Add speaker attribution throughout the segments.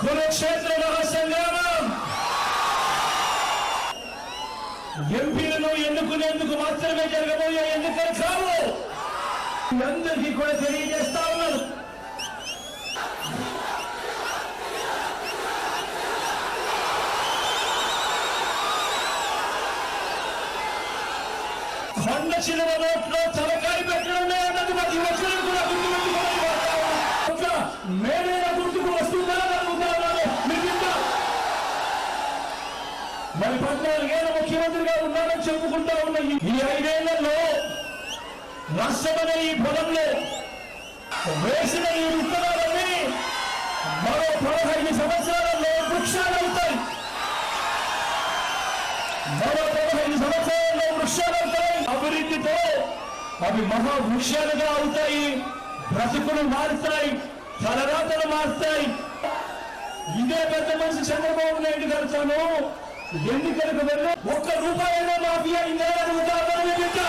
Speaker 1: కురుక్షేత్ర మహాసంగ్రామం ఎంపీలను ఎన్నుకునేందుకు మాత్రమే జరగబోయే ఎన్నికలు కావు మీ అందరికీ కూడా తెలియజేస్తా ఉన్నాను కొండ చిలువ నోట్లో తలకాయ పెట్టడమే అన్నది ప్రతి ఒక్కరు కూడా గుర్తుపెట్టుకోవాలి ఒక మరి పద్నాలుగేళ్ళ ముఖ్యమంత్రిగా ఉన్నారని చెప్పుకుంటా ఉన్న ఈ- ఐదేళ్ళలో నష్టమైన ఈ పొలంలో వేసిన ఈ విత్తనాలన్నీ మరో పదహైదు సంవత్సరాలలో వృక్షాలు అవుతాయి మరో పదహైదు సంవత్సరాల్లో వృక్షాలు అవుతాయి అభివృద్ధితో అవి మహా వృక్షాలుగా అవుతాయి. బ్రతుకులు మారుతాయి. తలరాతలు మారుతాయి. ఇదే పెద్ద మనిషి చంద్రబాబు నాయుడు గారు తాను ఎన్నికలకు వెళ్ళి ఒక్క రూపాయైనా మాఫియా ఇందా అడుగుతామని బిడ్డ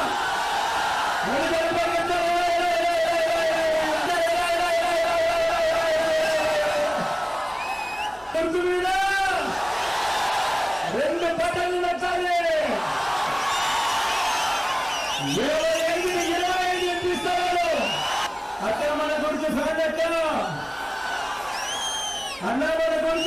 Speaker 1: రెండు బట్టలు నచ్చాలి ఇరవై ఐదు ఇరవై ఐదు ఇప్పిస్తారు అక్కడ మన గురించి ఫ్యాన్ ఎక్కడ అన్న మన